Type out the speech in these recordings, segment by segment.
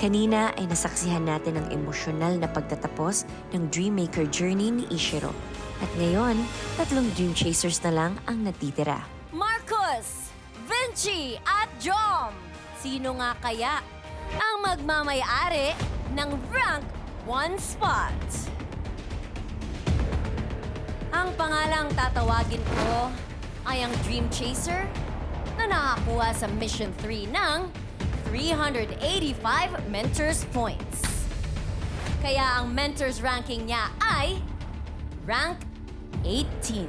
Kanina ay nasaksihan natin ang emosyonal na pagtatapos ng Dreammaker journey ni Ishiro. At ngayon, tatlong Dream Chasers na lang ang natitira. Marcos, Vinci at Jom. Sino nga kaya ang magmamayari ng rank 1 spot? Ang pangalang tatawagin ko ay ang Dream Chaser na nakakuha sa Mission 3 ng 385 Mentors Points. Kaya ang Mentors ranking niya ay rank 18.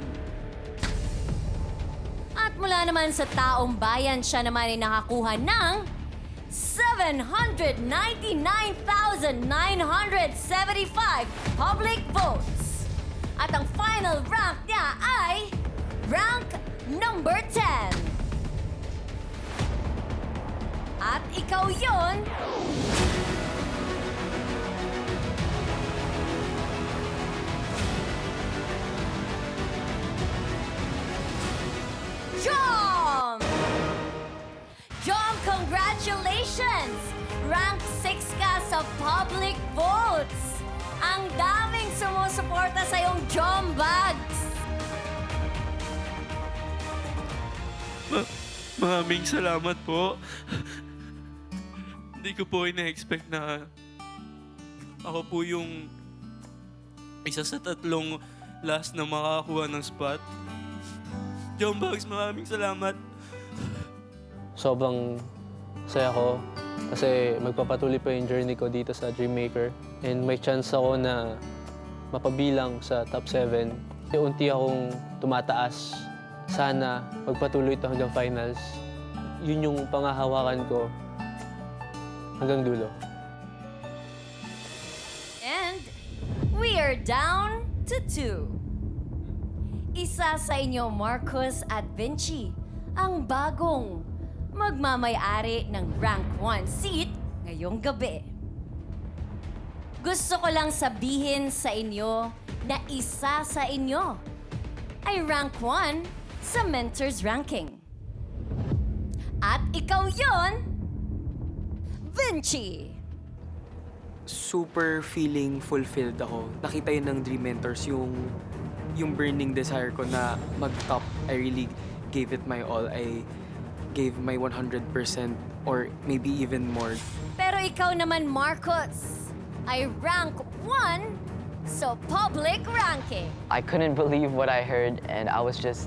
At mula naman sa taong bayan, siya naman ay nakakuha ng 799,975 public votes. At ang final rank niya ay rank number 10. At ikaw yon. Jom! Jom, congratulations! Rank 6 ka sa public votes! Ang daming sumusuporta sa iyong Jom Bags! Ma- maraming salamat po. Hindi ko po ina-expect na ako po yung isa sa tatlong last na makakakuha ng spot. John Bugs, maraming salamat. sobrang saya ko kasi magpapatuloy pa yung journey ko dito sa Dreammaker. And may chance ako na mapabilang sa top 7. Unti akong tumataas. Sana magpatuloy ito hanggang finals. Yun yung pangahawakan ko hanggang dulo. And we are down to two. Isa sa inyo, Marcos at Vinci, ang bagong magmamayari ng rank 1 seat ngayong gabi. Gusto ko lang sabihin sa inyo na isa sa inyo ay rank 1 sa Mentors Ranking. At ikaw yon, Vinci! super feeling fulfilled ako. Nakita yun ng Dream Mentors, yung, yung burning desire ko na mag-top. I really gave it my all. I gave my 100% or maybe even more. Pero ikaw naman, Marcos, ay rank 1 sa public ranking. I couldn't believe what I heard, and I was just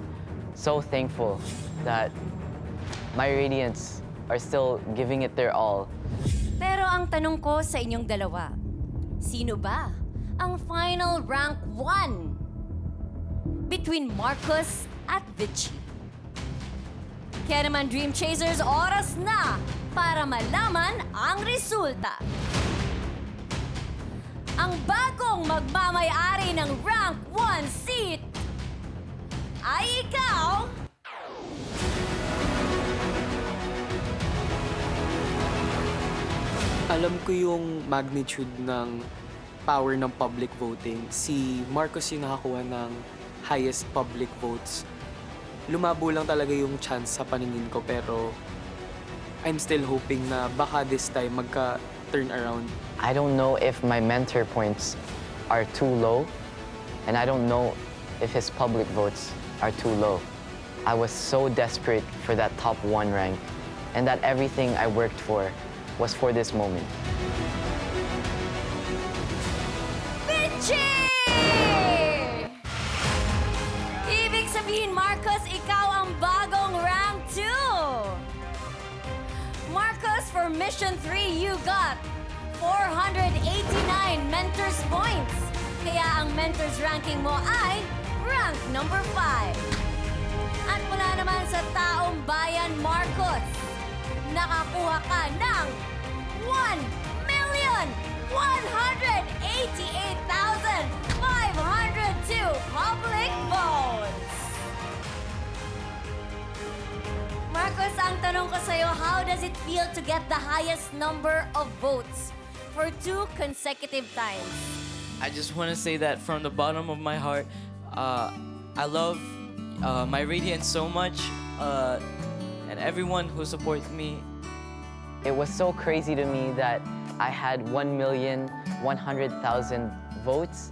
so thankful that my Radiants are still giving it their all. Pero ang tanong ko sa inyong dalawa, sino ba ang final rank 1 between Marcos at Vichy? Kaya naman Dream Chasers, oras na para malaman ang resulta. Ang bagong magmamayari ng rank 1 seat ay ikaw... Alam ko yung magnitude ng power ng public voting. Si Marcos yung nakakuha ng highest public votes. Lumabo lang talaga yung chance sa paningin ko pero I'm still hoping na baka this time magka-turn around. I don't know if my mentor points are too low, and I don't know if his public votes are too low. I was so desperate for that top one rank, and that everything I worked for was for this moment. Vinci! Ibig sabihin, Marcos, ikaw ang bagong rank 2! Marcos, for Mission 3, you got 489 Mentors points. Kaya ang Mentors ranking mo ay rank number 5. At mula naman sa taong bayan, Marcos, nakakuha ka ng 1,188,502 public votes. Marcos, ang tanong ko sa'yo, how does it feel to get the highest number of votes for two consecutive times? I just want to say that from the bottom of my heart, uh, I love uh, my Radiant so much, uh, and everyone who supports me It was so crazy to me that I had 1,100,000 votes.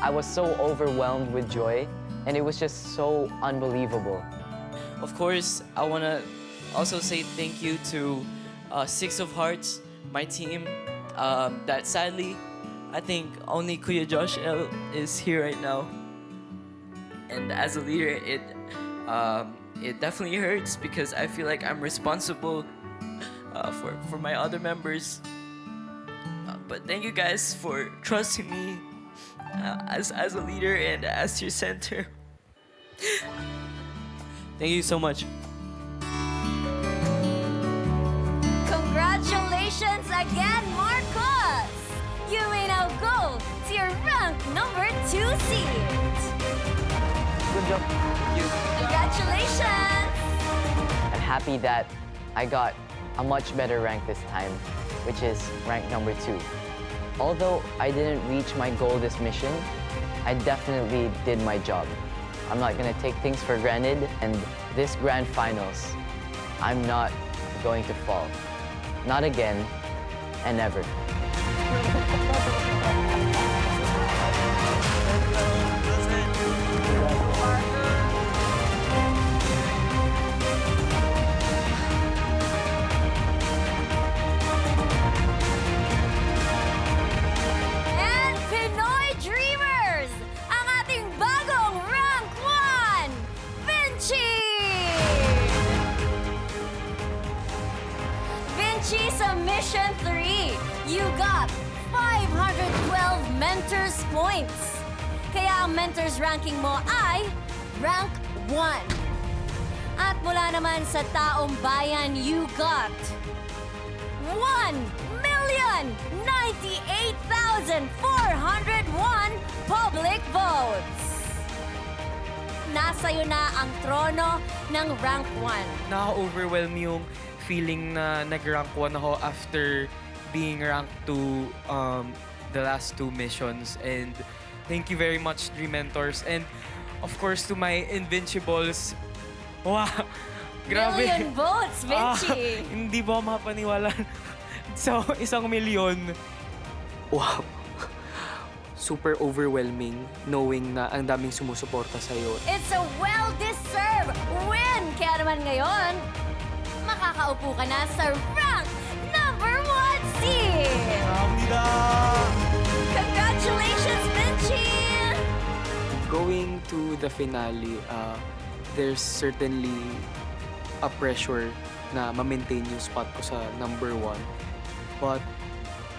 I was so overwhelmed with joy, and it was just so unbelievable. Of course, I want to also say thank you to uh, Six of Hearts, my team. Um, that sadly, I think only Kuya Josh L is here right now. And as a leader, it um, it definitely hurts because I feel like I'm responsible uh, for for my other members. Uh, but thank you guys for trusting me uh, as as a leader and as your center. Thank you so much. Congratulations again, Marcos! You may now go to your rank number two seat. Good job. Congratulations! I'm happy that I got a much better rank this time, which is rank number two. Although I didn't reach my goal this mission, I definitely did my job. I'm not gonna take things for granted, and this grand finals, I'm not going to fall. Not again, and never. Kaya ang Mentors ranking mo ay rank 1. At mula naman sa taong bayan, you got 1,098,401 public votes. Nasa iyo na ang trono ng rank 1. Nakaka-overwhelm yung feeling na nag-rank 1 ako after being ranked 2 um, the last two missions. And thank you very much, Dream Mentors. And of course, to my Invincibles. Wow! Grabe! Million votes, Vinci! Ah, hindi ba mapaniwala sa isang milyon? Wow! Super overwhelming knowing na ang daming sumusuporta sa'yo. It's a well-deserved win! Kaya naman ngayon, makakaupo ka na sa rank number 1 seat! Congratulations, Going to the finale, uh, there's certainly a pressure na ma-maintain yung spot ko sa number one. But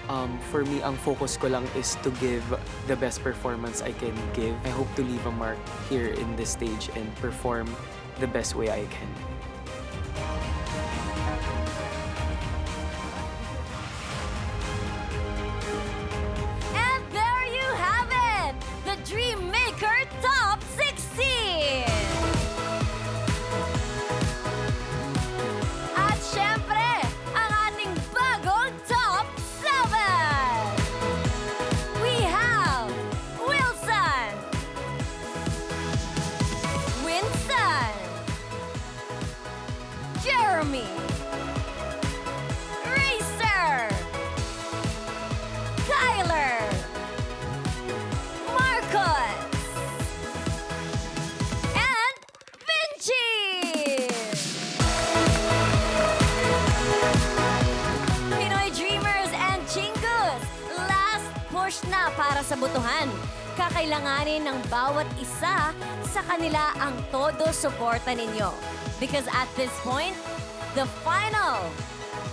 um, for me, ang focus ko lang is to give the best performance I can give. I hope to leave a mark here in this stage and perform the best way I can. Sa butuhan. Kakailanganin ng bawat isa sa kanila ang todo suporta ninyo. Because at this point, the final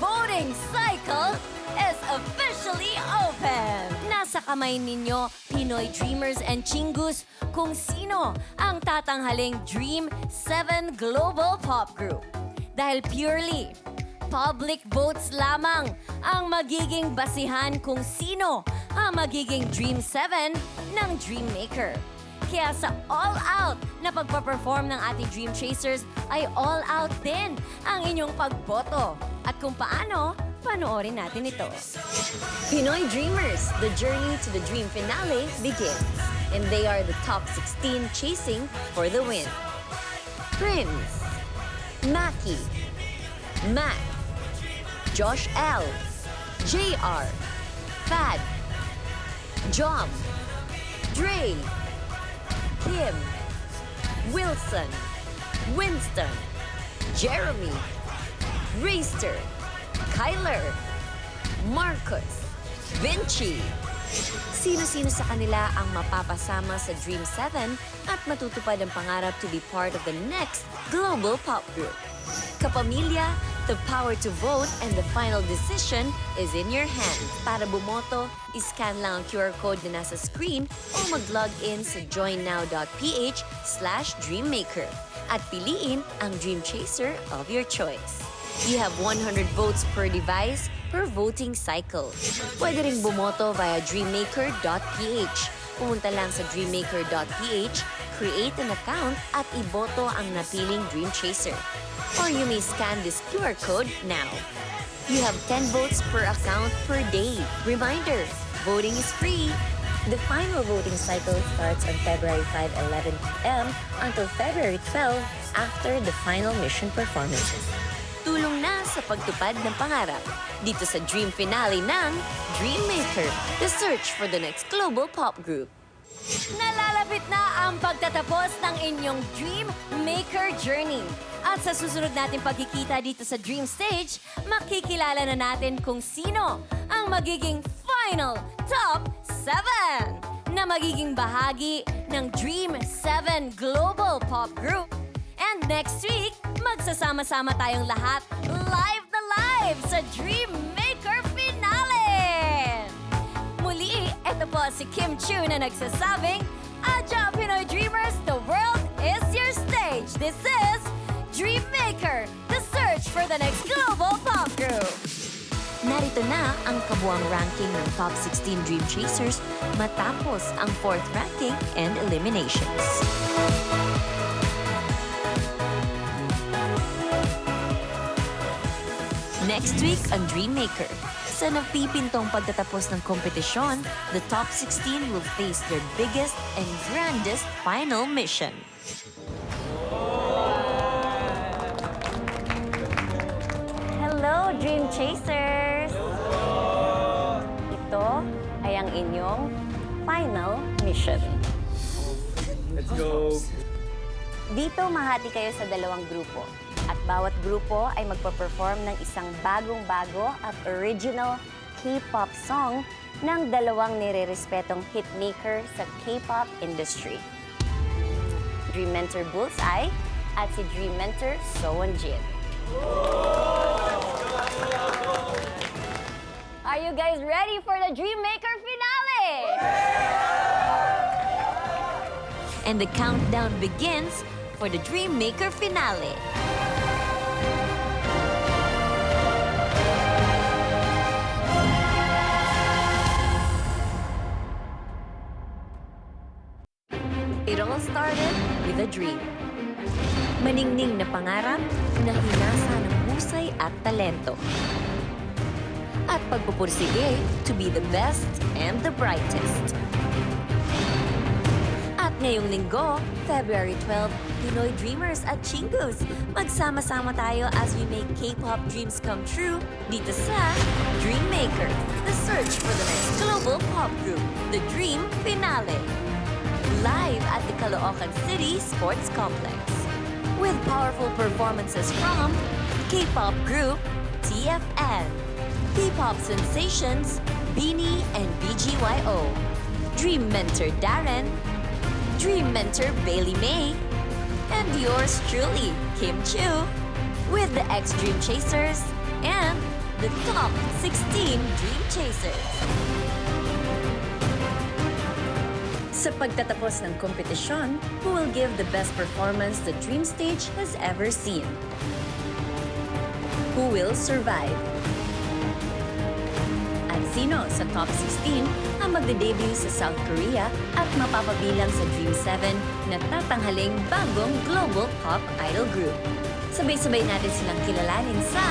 voting cycle is officially open. Nasa kamay ninyo, Pinoy Dreamers and Chingus, kung sino ang tatanghaling Dream 7 Global Pop Group. Dahil purely public votes lamang ang magiging basihan kung sino ang magiging Dream 7 ng Dream Maker. Kaya sa all-out na pagpaperform ng ating Dream Chasers ay all-out din ang inyong pagboto. At kung paano, panoorin natin ito. Pinoy Dreamers, the journey to the dream finale begins. And they are the top 16 chasing for the win. Prince, Maki, Matt, Josh L, JR, Fad, Jom, Dre, Kim, Wilson, Winston, Jeremy, Reister, Kyler, Marcus, Vinci. Sino-sino sa kanila ang mapapasama sa Dream 7 at matutupad ang pangarap to be part of the next global pop group? Kapamilya, the power to vote and the final decision is in your hands. Para bumoto, iscan lang ang QR code na nasa screen o mag-log in sa joinnow.ph slash dreammaker at piliin ang Dream Chaser of your choice. You have 100 votes per device per voting cycle. Pwede ring bumoto via dreammaker.ph. Pumunta lang sa dreammaker.ph, create an account at iboto ang napiling Dream Chaser. Or you may scan this QR code now. You have 10 votes per account per day. Reminder, voting is free. The final voting cycle starts on February 5, 11 p.m. until February 12 after the final mission performances. Tulong na sa pagtupad ng pangarap dito sa Dream Finale ng Dreammaker, the search for the next global pop group. Nalalapit na ang pagtatapos ng inyong Dream Maker Journey. At sa susunod natin pagkikita dito sa Dream Stage, makikilala na natin kung sino ang magiging final top 7 na magiging bahagi ng Dream 7 Global Pop Group. And next week, magsasama-sama tayong lahat live na live sa Dream Maker ito po si Kim Chu na nagsasabing, Adya Pinoy Dreamers, the world is your stage. This is Dream Maker, the search for the next global pop group. Narito na ang kabuang ranking ng Top 16 Dream Chasers matapos ang fourth ranking and eliminations. Next week on Dreammaker, sa nagpipintong pagtatapos ng kompetisyon, the top 16 will face their biggest and grandest final mission. Hello, Dream Chasers! Ito ay ang inyong final mission. Let's go! Dito mahati kayo sa dalawang grupo. At bawat grupo ay magpa-perform ng isang bagong-bago at original K-pop song ng dalawang nirerespetong hitmaker sa K-pop industry. Dream Mentor Bullseye at si Dream Mentor Soon Jin. Are you guys ready for the Dream Maker finale? And the countdown begins for the Dream Maker finale. Dream. Maningning na pangarap na hinasa ng husay at talento. At pagpupursige to be the best and the brightest. At ngayong linggo, February 12, Pinoy Dreamers at Chingus, magsama-sama tayo as we make K-pop dreams come true dito sa Dreammaker, the search for the next global pop group, the Dream Finale. Live at the Caloocan City Sports Complex. With powerful performances from K-pop group TFN, K-pop sensations Beanie and BGYO, Dream Mentor Darren, Dream Mentor Bailey May, and yours truly, Kim Chu, with the X Dream Chasers and the top 16 Dream Chasers. Sa pagtatapos ng kompetisyon, who will give the best performance the Dream Stage has ever seen? Who will survive? At sino sa top 16 ang magde-debut sa South Korea at mapapabilang sa Dream 7 na tatanghaling bagong global pop idol group? Sabay-sabay natin silang kilalanin sa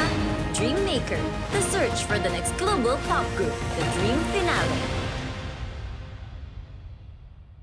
Dream Maker, the search for the next global pop group, the Dream Finale.